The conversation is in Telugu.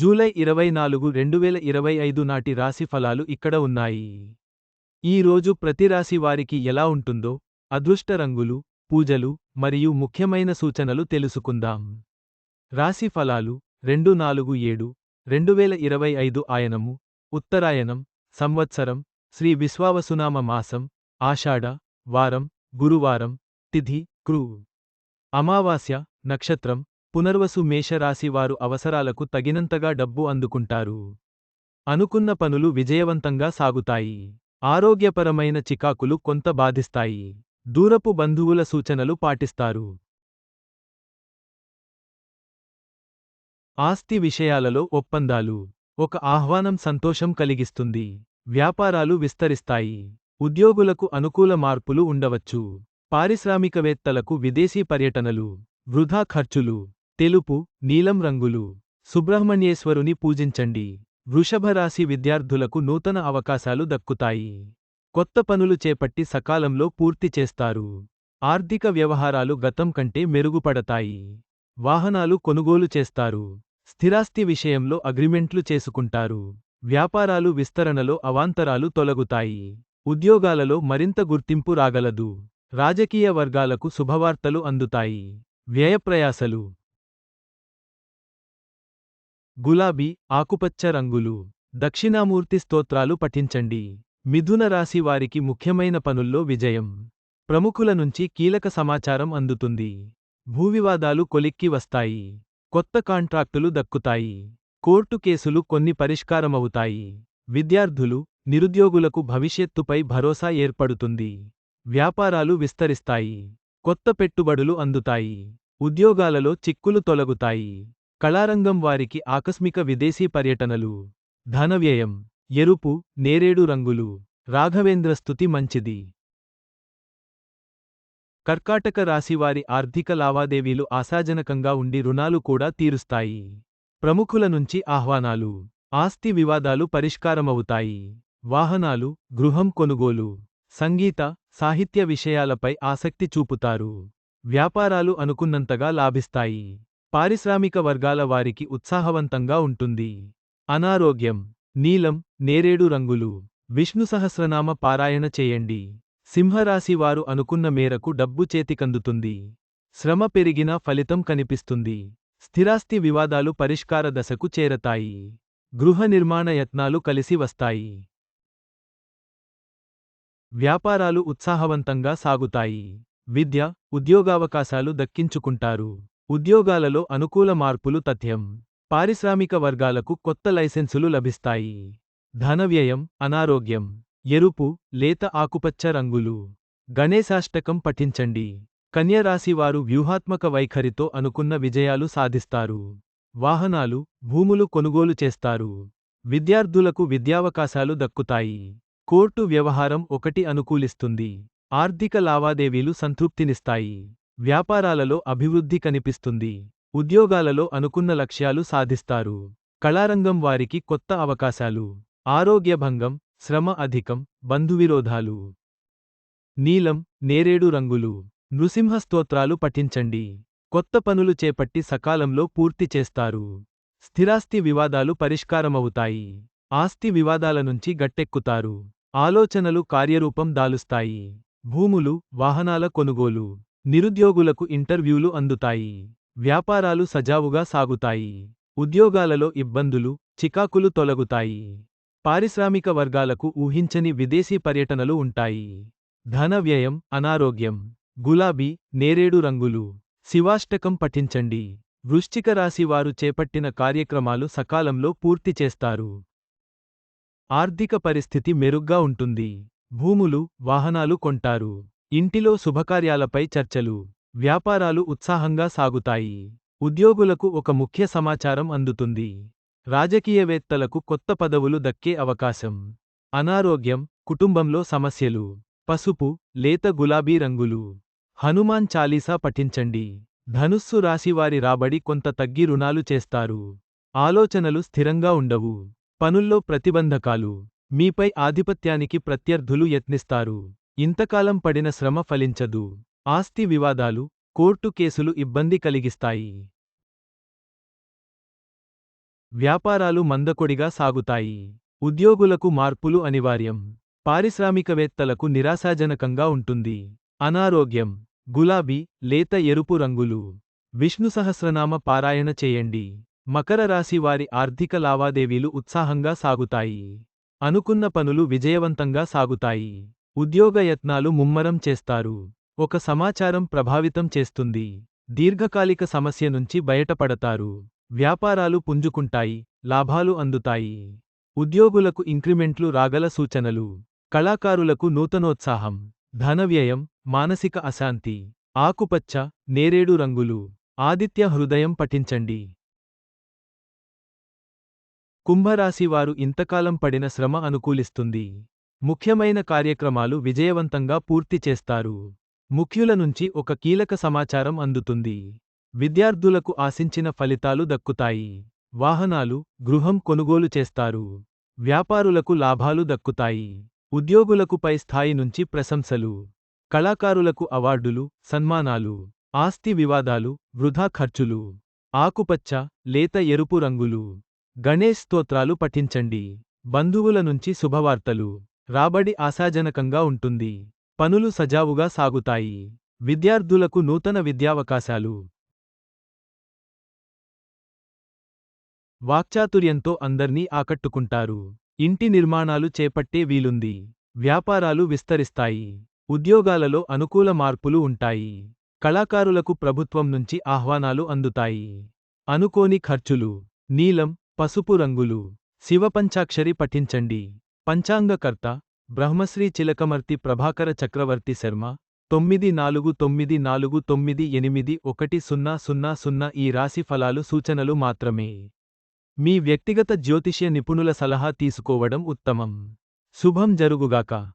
జూలై ఇరవై నాలుగు రెండు వేల ఇరవై ఐదు నాటి రాశి ఫలాలు ఇక్కడ ఉన్నాయి. ఈ రోజు ప్రతి రాశి వారికి ఎలా ఉంటుందో అదృష్ట రంగులు పూజలు మరియు ముఖ్యమైన సూచనలు తెలుసుకుందాం. రాశి ఫలాలు రెండు నాలుగు ఏడు రెండు వేల ఇరవై ఐదు ఆయనము ఉత్తరాయణం సంవత్సరం శ్రీ విశ్వావసునామ మాసం ఆషాఢ వారం గురువారం తిథి క్రూ అమావాస్య నక్షత్రం పునర్వసు మేషరాశి వారు అవసరాలకు తగినంతగా డబ్బు అందుకుంటారు. అనుకున్న పనులు విజయవంతంగా సాగుతాయి. ఆరోగ్యపరమైన చికాకులు కొంత బాధిస్తాయి. దూరపు బంధువుల సూచనలు పాటిస్తారు. ఆస్తి విషయాలలో ఒప్పందాలు. ఒక ఆహ్వానం సంతోషం కలిగిస్తుంది. వ్యాపారాలు విస్తరిస్తాయి. ఉద్యోగులకు అనుకూల మార్పులు ఉండవచ్చు. పారిశ్రామికవేత్తలకు విదేశీ పర్యటనలు. వృధా ఖర్చులు. తెలుపు నీలం రంగులు. సుబ్రహ్మణ్యేశ్వరుని పూజించండి. వృషభరాశి విద్యార్థులకు నూతన అవకాశాలు దక్కుతాయి. కొత్త పనులు చేపట్టి సకాలంలో పూర్తి చేస్తారు. ఆర్థిక వ్యవహారాలు గతం కంటే మెరుగుపడతాయి. వాహనాలు కొనుగోలు చేస్తారు. స్థిరాస్తి విషయంలో అగ్రిమెంట్లు చేసుకుంటారు. వ్యాపారాలు విస్తరణలో అవాంతరాలు తొలగుతాయి. ఉద్యోగాలలో మరింత గుర్తింపు రాగలదు. రాజకీయ వర్గాలకు శుభవార్తలు అందుతాయి. వ్యయప్రయాసలు. గులాబీ ఆకుపచ్చ రంగులు దక్షిణామూర్తి స్తోత్రాలు పఠించండి. మిథున రాశి వారికి ముఖ్యమైన పనుల్లో విజయం. ప్రముఖుల నుంచి కీలక సమాచారం అందుతుంది. భూవివాదాలు కొలిక్కి వస్తాయి. కొత్త కాంట్రాక్టులు దక్కుతాయి. కోర్టు కేసులు కొన్ని పరిష్కారమవుతాయి. విద్యార్థులు నిరుద్యోగులకు భవిష్యత్తుపై భరోసా ఏర్పడుతుంది. వ్యాపారాలు విస్తరిస్తాయి. కొత్త పెట్టుబడులు అందుతాయి. ఉద్యోగాలలో చిక్కులు తొలగుతాయి. కళారంగం వారికి ఆకస్మిక విదేశీ పర్యటనలు ధనవ్యయం ఎరుపు నేరేడు రంగులు రాఘవేంద్ర స్థుతి మంచిది. కర్కాటక రాశివారి ఆర్థిక లావాదేవీలు ఆశాజనకంగా ఉండి రుణాలు కూడా తీరుస్తాయి. ప్రముఖుల నుంచి ఆహ్వానాలు ఆస్తి వివాదాలు పరిష్కారమవుతాయి. వాహనాలు గృహం కొనుగోలు సంగీత సాహిత్య విషయాలపై ఆసక్తి చూపుతారు. వ్యాపారాలు అనుకున్నంతగా లాభిస్తాయి. పారిశ్రామిక వర్గాల వారికి ఉత్సాహవంతంగా ఉంటుంది. అనారోగ్యం నీలం నేరేడు రంగులు విష్ణు సహస్రనామ పారాయణ చేయండి. సింహరాశి వారు అనుకున్న మేరకు డబ్బు చేతికందుతుంది. శ్రమ పెరిగినా ఫలితం కనిపిస్తుంది. స్థిరాస్తి వివాదాలు పరిష్కార దశకు చేరతాయి. గృహ నిర్మాణ యత్నాలు కలిసి వస్తాయి. వ్యాపారాలు ఉత్సాహవంతంగా సాగుతాయి. విద్య ఉద్యోగావకాశాలు దక్కించుకుంటారు. ఉద్యోగాలలో అనుకూల మార్పులు తథ్యం. పారిశ్రామిక వర్గాలకు కొత్త లైసెన్సులు లభిస్తాయి. ధనవ్యయం అనారోగ్యం ఎరుపు లేత ఆకుపచ్చ రంగులు. గణేశాష్టకం పఠించండి. కన్యరాశివారు వ్యూహాత్మక వైఖరితో అనుకున్న విజయాలు సాధిస్తారు. వాహనాలు భూములు కొనుగోలు చేస్తారు. విద్యార్థులకు విద్యావకాశాలు దక్కుతాయి. కోర్టు వ్యవహారం ఒకటి అనుకూలిస్తుంది. ఆర్థిక లావాదేవీలు సంతృప్తినిస్తాయి. వ్యాపారాలలో అభివృద్ధి కనిపిస్తుంది. ఉద్యోగాలలో అనుకున్న లక్ష్యాలు సాధిస్తారు. కళారంగం వారికి కొత్త అవకాశాలు. ఆరోగ్యభంగం శ్రమ అధికం బంధువిరోధాలు. నీలం నేరేడు రంగులు. నృసింహ స్తోత్రాలు పఠించండి. కొత్త పనులు చేపట్టి సకాలంలో పూర్తి చేస్తారు. స్థిరాస్తి వివాదాలు పరిష్కారమవుతాయి. ఆస్తి వివాదాల నుంచి గట్టెక్కుతారు. ఆలోచనలు కార్యరూపం దాలుస్తాయి. భూములు వాహనాల కొనుగోలు. నిరుద్యోగులకు ఇంటర్వ్యూలు అందుతాయి. వ్యాపారాలు సజావుగా సాగుతాయి. ఉద్యోగాలలో ఇబ్బందులు చికాకులు తొలగుతాయి. పారిశ్రామిక వర్గాలకు ఊహించని విదేశీ పర్యటనలు ఉంటాయి. ధన వ్యయం అనారోగ్యం గులాబీ నేరేడు రంగులు శివాష్టకం పఠించండి. వృశ్చిక రాశి వారు చేపట్టిన కార్యక్రమాలు సకాలంలో పూర్తి చేస్తారు. ఆర్థిక పరిస్థితి మెరుగ్గా ఉంటుంది. భూములు వాహనాలు కొంటారు. ఇంటిలో శుభకార్యాలపై చర్చలు వ్యాపారాలు ఉత్సాహంగా సాగుతాయి. ఉద్యోగులకు ఒక ముఖ్య సమాచారం అందుతుంది. రాజకీయవేత్తలకు కొత్త పదవులు దక్కే అవకాశం. అనారోగ్యం కుటుంబంలో సమస్యలు పసుపు లేత గులాబీ రంగులు. హనుమాన్ చాలీసా పఠించండి. ధనుస్సు రాశివారి రాబడి కొంత తగ్గి రుణాలు చేస్తారు. ఆలోచనలు స్థిరంగా ఉండవు. పనుల్లో ప్రతిబంధకాలు. మీపై ఆధిపత్యానికి ప్రత్యర్థులు యత్నిస్తారు. ఇంతకాలం పడిన శ్రమ ఫలించదు. ఆస్తి వివాదాలు కోర్టు కేసులు ఇబ్బంది కలిగిస్తాయి. వ్యాపారాలు మందకొడిగా సాగుతాయి. ఉద్యోగులకు మార్పులు అనివార్యం. పారిశ్రామికవేత్తలకు నిరాశాజనకంగా ఉంటుంది. అనారోగ్యం గులాబీ లేత ఎరుపు రంగులు. విష్ణు సహస్రనామ పారాయణ చేయండి. మకర రాశి వారి ఆర్థిక లావాదేవీలు ఉత్సాహంగా సాగుతాయి. అనుకున్న పనులు విజయవంతంగా సాగుతాయి. ఉద్యోగ యత్నాలు ముమ్మరం చేస్తారు. ఒక సమాచారం ప్రభావితం చేస్తుంది. దీర్ఘకాలిక సమస్య నుంచి బయటపడతారు. వ్యాపారాలు పుంజుకుంటాయి. లాభాలు అందుతాయి. ఉద్యోగులకు ఇంక్రిమెంట్లు రాగల సూచనలు. కళాకారులకు నూతనోత్సాహం. ధన వ్యయం మానసిక అశాంతి. ఆకుపచ్చ నేరేడు రంగులు. ఆదిత్య హృదయం పఠించండి. కుంభరాశివారు ఇంతకాలం పడిన శ్రమ అనుకూలిస్తుంది. ముఖ్యమైన కార్యక్రమాలు విజయవంతంగా పూర్తి చేస్తారు. ముఖ్యుల నుంచి ఒక కీలక సమాచారం అందుతుంది. విద్యార్థులకు ఆశించిన ఫలితాలు దక్కుతాయి. వాహనాలు గృహం కొనుగోలు చేస్తారు. వ్యాపారులకు లాభాలు దక్కుతాయి. ఉద్యోగులకు పై స్థాయి నుంచి ప్రశంసలు. కళాకారులకు అవార్డులు సన్మానాలు. ఆస్తి వివాదాలు వృధా ఖర్చులు. ఆకుపచ్చ లేత ఎరుపు రంగులు. గణేష్ స్తోత్రాలు పఠించండి. బంధువుల నుంచి శుభవార్తలు. రాబడి ఆశాజనకంగా ఉంటుంది. పనులు సజావుగా సాగుతాయి. విద్యార్థులకు నూతన విద్యావకాశాలు. వాక్చాతుర్యంతో అందర్నీ ఆకట్టుకుంటారు. ఇంటి నిర్మాణాలు చేపట్టే వీలుంది. వ్యాపారాలు విస్తరిస్తాయి. ఉద్యోగాలలో అనుకూల మార్పులు ఉంటాయి. కళాకారులకు ప్రభుత్వం నుంచి ఆహ్వానాలు అందుతాయి. అనుకోని ఖర్చులు. నీలం పసుపు రంగులు. శివపంచాక్షరి పఠించండి. పంచాంగకర్త బ్రహ్మశ్రీ చిలకమర్తి ప్రభాకర చక్రవర్తి శర్మ తొమ్మిది నాలుగు తొమ్మిది నాలుగు తొమ్మిది ఎనిమిది ఒకటి సున్నా సున్నా సున్నా ఈ రాశి ఫలాలు సూచనలు మాత్రమే. మీ వ్యక్తిగత జ్యోతిష్య నిపుణుల సలహా తీసుకోవడం ఉత్తమం. శుభం జరుగుగాక.